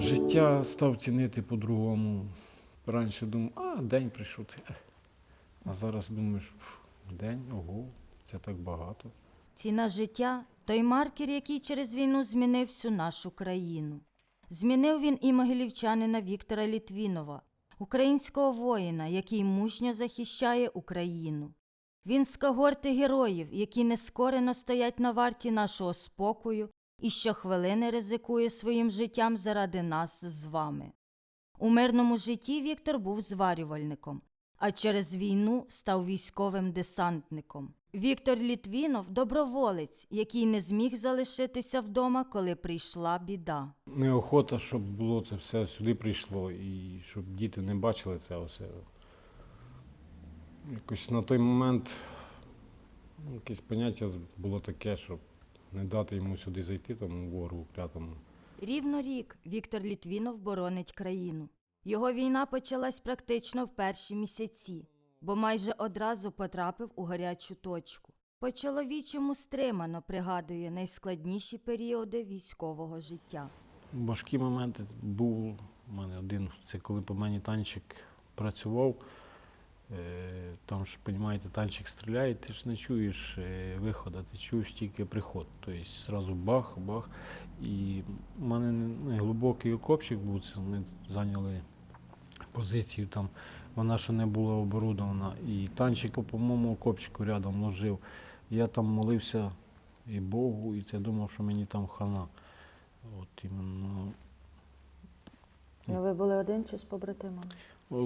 Життя став цінити по-другому. Раніше думав, а день прийшов. А зараз думаєш, «Фу, день, ого, це так багато. Ціна життя той маркер, який через війну змінив всю нашу країну. Змінив він і могилівчанина Віктора Літвінова, українського воїна, який мужньо захищає Україну. Він з когорти героїв, які нескорено стоять на варті нашого спокою і щохвилини ризикує своїм життям заради нас з вами. У мирному житті Віктор був зварювальником, а через війну став військовим десантником. Віктор Літвінов доброволець, який не зміг залишитися вдома, коли прийшла біда. Неохота, щоб було це все сюди прийшло, і щоб діти не бачили це все. Якось на той момент якесь поняття було таке, щоб не дати йому сюди зайти, тому ворогу клятому. Рівно рік Віктор Літвінов боронить країну. Його війна почалась практично в перші місяці, бо майже одразу потрапив у гарячу точку. По чоловічому стримано пригадує найскладніші періоди військового життя. Важкі моменти був у мене один, це коли по мені танчик працював. Там ж, розумієте, танчик стріляє, ти ж не чуєш е, виходу, ти чуєш тільки приход. Тобто одразу бах, бах. І в мене не глибокий окопчик був, це ми зайняли позицію там, вона ще не була оборудована. І танчик по моєму окопчику рядом ложив. Я там молився і Богу, і це думав, що мені там хана. От іменно. Ну, ви були один чи з побратимами?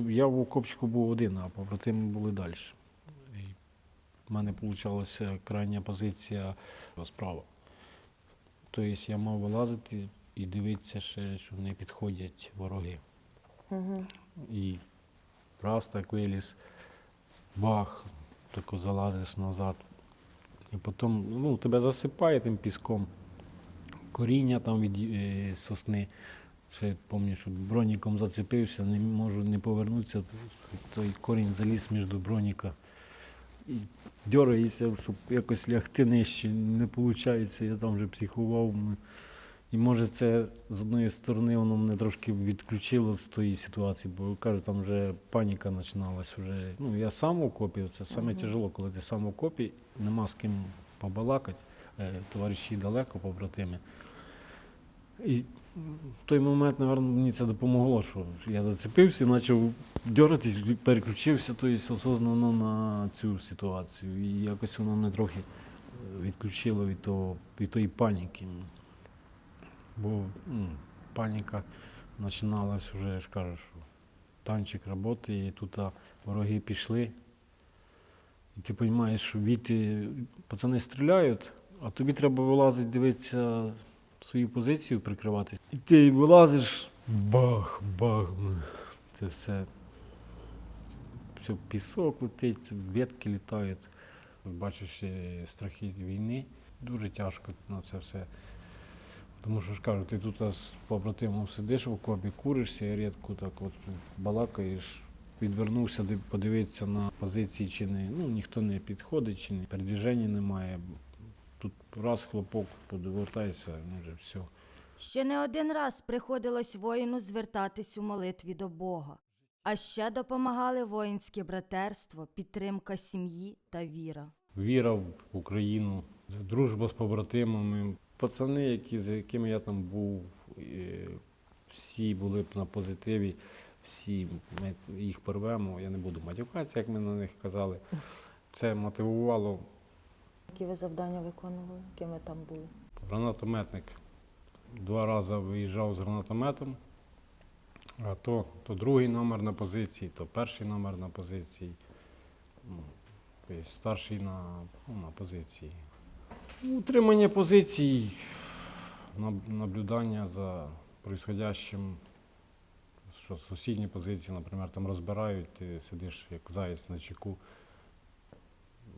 Я в окопчику був один, а побратими були далі. І в мене вийшла крайня позиція справа. Тобто я мав вилазити і дивитися ще, що не підходять вороги. Угу. І раз так виліз, бах, тако залазиш назад. І потім ну, тебе засипає тим піском. Коріння там від е, сосни. Ще пам'ятаю, що броніком зацепився, не можу не повернутися. Той корінь заліз між броніка. І дергається, щоб якось лягти нижче. Не виходить, я там вже психував. І може це з одної сторони воно мене трошки відключило з тої ситуації, бо кажу, там вже паніка починалась. Вже. Ну, я сам в окопі, це саме Мгм. тяжело, коли ти сам в окопі, нема з ким побалакати, е, товариші далеко, побратими. І в той момент, мабуть, мені це допомогло, що я зацепився, почав дергатись, переключився тобто, осознано на цю ситуацію. І якось воно мене трохи е, відключило від, того, від тої паніки. Бо ну, паніка починалась вже, я ж кажу, що танчик працює, і тут вороги пішли. І ти розумієш, що віти, пацани стріляють, а тобі треба вилазити, дивитися свою позицію, прикривати. І ти вилазиш, бах, бах. Це все. Все, пісок летить, ветки літають. Бачиш е, страхи війни. Дуже тяжко на це все. Тому що ж кажу, ти тут з побратимом сидиш в окопі, куриш сигаретку, так от балакаєш, відвернувся подивитися на позиції, чи не, ну, ніхто не підходить, чи не передвіження немає. Раз хлопок, подивертайся, ну вже все. Ще не один раз приходилось воїну звертатись у молитві до Бога. А ще допомагали воїнське братерство, підтримка сім'ї та віра. Віра в Україну, дружба з побратимами. Пацани, які, з якими я там був, всі були б на позитиві, всі ми їх порвемо. Я не буду матюкатися, як ми на них казали. Це мотивувало Які ви завдання виконували? Ким ви там були? гранатометник. Два рази виїжджав з гранатометом, а то, то другий номер на позиції, то перший номер на позиції. Ну, старший на, ну, на позиції. Утримання позицій, наблюдання за происходящим, що сусідні позиції, наприклад, там розбирають, ти сидиш як заяць на чеку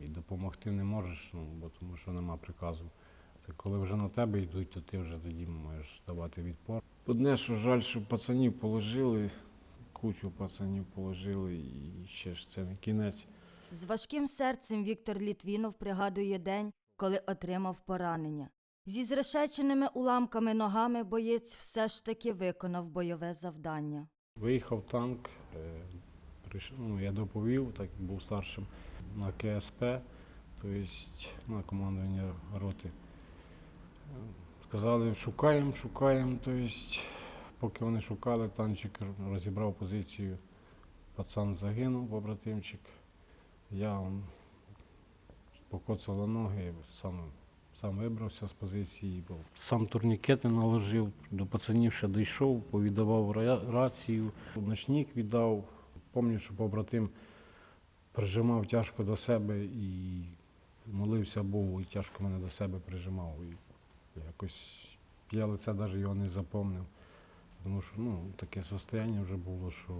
і допомогти не можеш, ну, бо тому що нема приказу. Це коли вже на тебе йдуть, то ти вже тоді можеш давати відпор. Одне, що жаль, що пацанів положили, кучу пацанів положили, і ще ж це не кінець. З важким серцем Віктор Літвінов пригадує день, коли отримав поранення. Зі зрешеченими уламками ногами боєць все ж таки виконав бойове завдання. Виїхав танк, е, прийш- ну, я доповів, так був старшим на КСП, тобто на командування роти. Сказали, шукаємо, шукаємо. Тобто, поки вони шукали, танчик розібрав позицію. Пацан загинув, побратимчик. Я покоцала ноги, сам, сам вибрався з позиції. бо Сам турнікети наложив, до пацанів ще дійшов, повіддавав ра- рацію, ночник віддав. Пам'ятаю, що побратим прижимав тяжко до себе і молився Богу, і тяжко мене до себе прижимав. І якось я лице навіть його не запомнив. Тому що ну, таке состояння вже було, що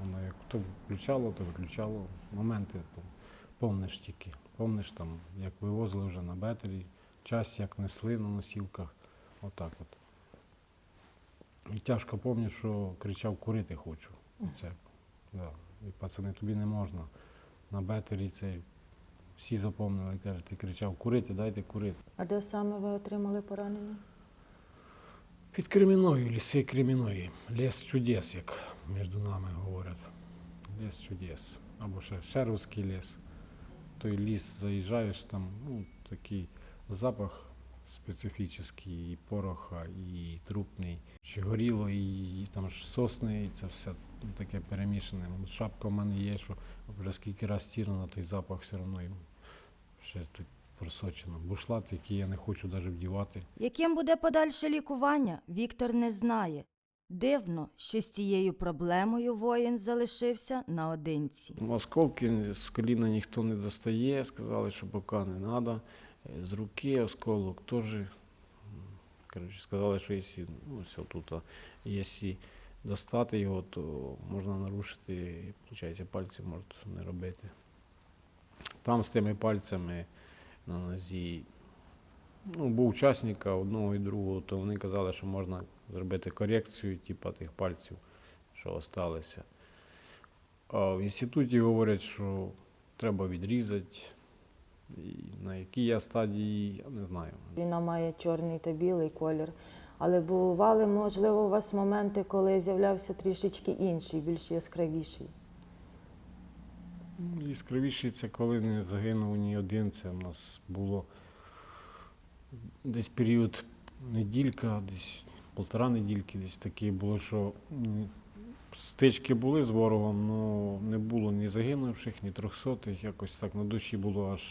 воно як то включало, то виключало. Моменти то помниш тільки. Помниш там, як вивозили вже на бетері, час як несли на носілках. Отак от. І тяжко пам'ятаю, що кричав курити хочу. Це, да. І пацани, тобі не можна. На бетері це всі запомнили, каже, ти кричав курити, дайте курити. А де саме ви отримали поранення? Під Креміною, ліси Креміної. Ліс чудес, як між нами говорять. Ліс чудес. Або ще Шервудський ліс. Той ліс заїжджаєш, там ну, такий запах специфічний, і пороха, і трупний. Ще горіло, і, там ж сосни, і це все таке перемішане. Шапка в мене є, що вже скільки раз стірана, той запах все одно ще тут просочено. Бушлат, який я не хочу навіть вдівати. Яким буде подальше лікування, Віктор не знає. Дивно, що з цією проблемою воїн залишився наодинці. Осколки з коліна ніхто не достає, сказали, що поки не треба. З руки осколок теж. Коротше, сказали, що якщо, ну, все тут, а якщо достати його, то можна нарушити, і, виходить, пальці можуть не робити. Там з тими пальцями на нозі ну, був учасника одного і другого, то вони казали, що можна зробити корекцію, типу, тих пальців, що залишилися. А в інституті говорять, що треба відрізати. На якій я стадії, я не знаю. Війна має чорний та білий колір. Але бували, можливо, у вас моменти, коли з'являвся трішечки інший, більш яскравіший. Ну, Яскравіше це коли не загинув ні один. Це в нас було десь період неділька, десь полтора недільки, десь таке було, що стички були з ворогом, але не було ні загинувших, ні трьохсотих. Якось так на душі було аж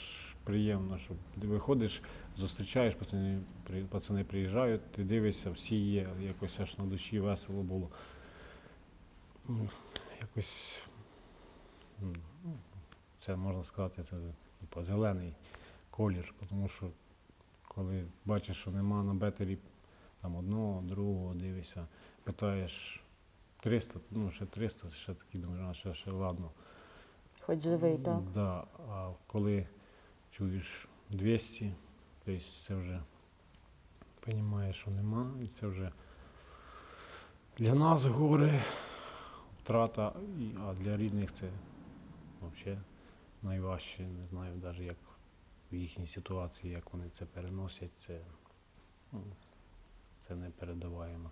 приємно, що ти виходиш, зустрічаєш, пацани, пацани приїжджають, ти дивишся, всі є, якось аж на душі весело було. Ну, Якось ну, це можна сказати, це типу, зелений колір, тому що коли бачиш, що нема на бетері там одного, другого, дивишся, питаєш 300, ну ще 300, ще такі думаєш, а ще, ще ладно. Хоч живий, так? Да, а коли чуєш 200, тобто це вже розумієш, що нема, і це вже для нас горе, втрата, а для рідних це взагалі найважче. Не знаю навіть як в їхній ситуації, як вони це переносять, це, ну, це не передаваємо.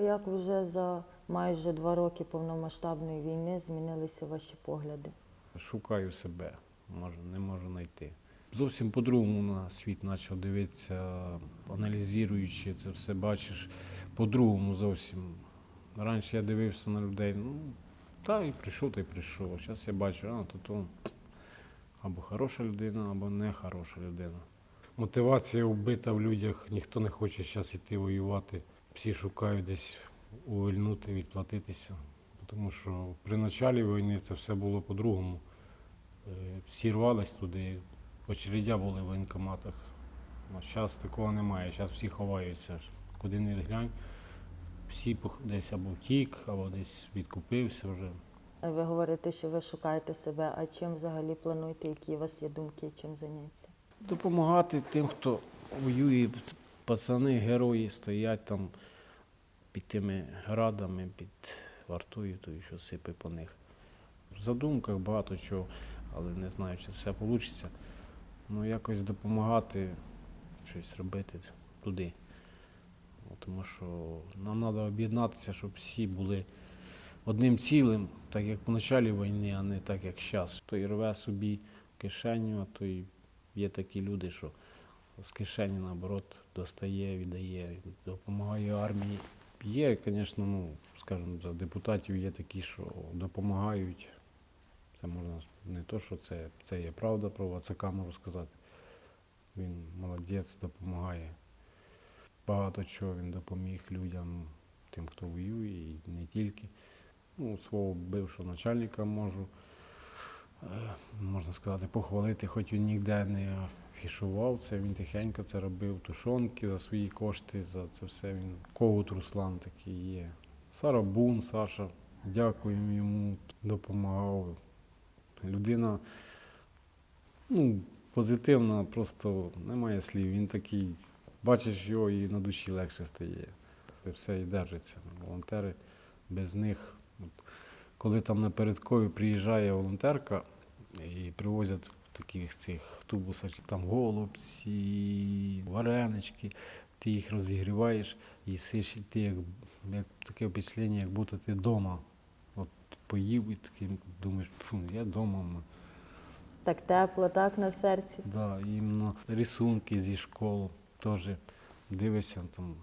Як вже за майже два роки повномасштабної війни змінилися ваші погляди? Шукаю себе, можу, не можу знайти. Зовсім по-другому на світ почав дивитися, аналізуючи це все, бачиш по-другому зовсім. Раніше я дивився на людей, ну, та і прийшов, та й прийшов. Зараз я бачу, а то, то або хороша людина, або не хороша людина. Мотивація вбита в людях, ніхто не хоче зараз йти воювати. Всі шукають десь увильнути, відплатитися. Тому що при началі війни це все було по-другому. Е, Всі рвались туди, очередя були в воєнкоматах. А зараз такого немає. Зараз всі ховаються. Куди не глянь, всі десь або втік, або десь відкупився вже. Ви говорите, що ви шукаєте себе, а чим взагалі плануєте, які у вас є думки, чим зайнятися? Допомагати тим, хто воює, пацани, герої стоять там під тими градами, під вартою, то що сипе по них. В задумках багато чого, але не знаю, чи все вийде. Ну, якось допомагати, щось робити туди. Тому що нам треба об'єднатися, щоб всі були одним цілим, так як в початку війни, а не так, як зараз. Той рве собі кишеню, а то й є такі люди, що з кишені, наоборот, достає, віддає, допомагає армії. Є, звісно, ну, скажімо, за депутатів є такі, що допомагають. Це можна не то, що це, це є правда про Вацака, можу сказати. Він молодець, допомагає. Багато чого він допоміг людям, тим, хто воює, і не тільки. Ну, свого бившого начальника можу, е, можна сказати, похвалити, хоч він ніде не афішував це, він тихенько це робив, тушонки за свої кошти, за це все він. Когут Руслан такий є. Сара Бун, Саша, дякуємо йому, допомагав. Людина ну, позитивна, просто немає слів. Він такий, бачиш його і на душі легше стає. Це все і держиться. Волонтери без них. Коли там на передкові приїжджає волонтерка і привозять таких цих тубусах там голубці, варенички, ти їх розігріваєш і сиш, і ти як, як таке впечатлення, як будто ти вдома. От поїв і таким думаєш, фу, я вдома. Так тепло, так на серці. Да, іменно рисунки зі школ теж дивишся там.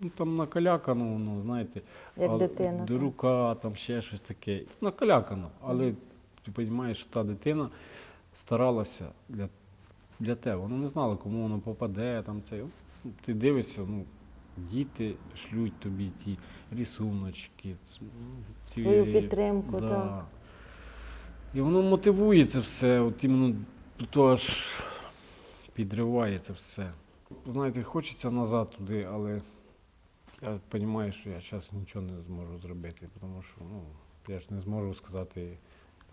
Ну там накалякано, воно, знаєте, Як а дитина, До рука, там ще щось таке. Накалякано. Але ти розумієш, що та дитина старалася для, для тебе. Вона не знала, кому воно попаде. Там це. Ну, Ти дивишся, ну, діти шлють тобі ті рисуночки. ці- Свою підтримку, да. так. І воно мотивує це все, от іменно то аж підриває це все. Знаєте, хочеться назад туди, але я розумію, що я зараз нічого не зможу зробити, тому що ну, я ж не зможу сказати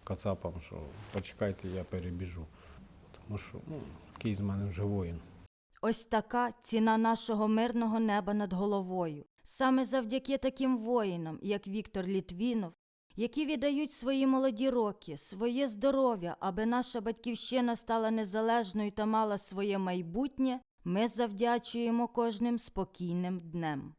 кацапам, що почекайте, я перебіжу. Тому що ну, який з мене вже воїн. Ось така ціна нашого мирного неба над головою. Саме завдяки таким воїнам, як Віктор Літвінов, які віддають свої молоді роки, своє здоров'я, аби наша батьківщина стала незалежною та мала своє майбутнє, ми завдячуємо кожним спокійним днем.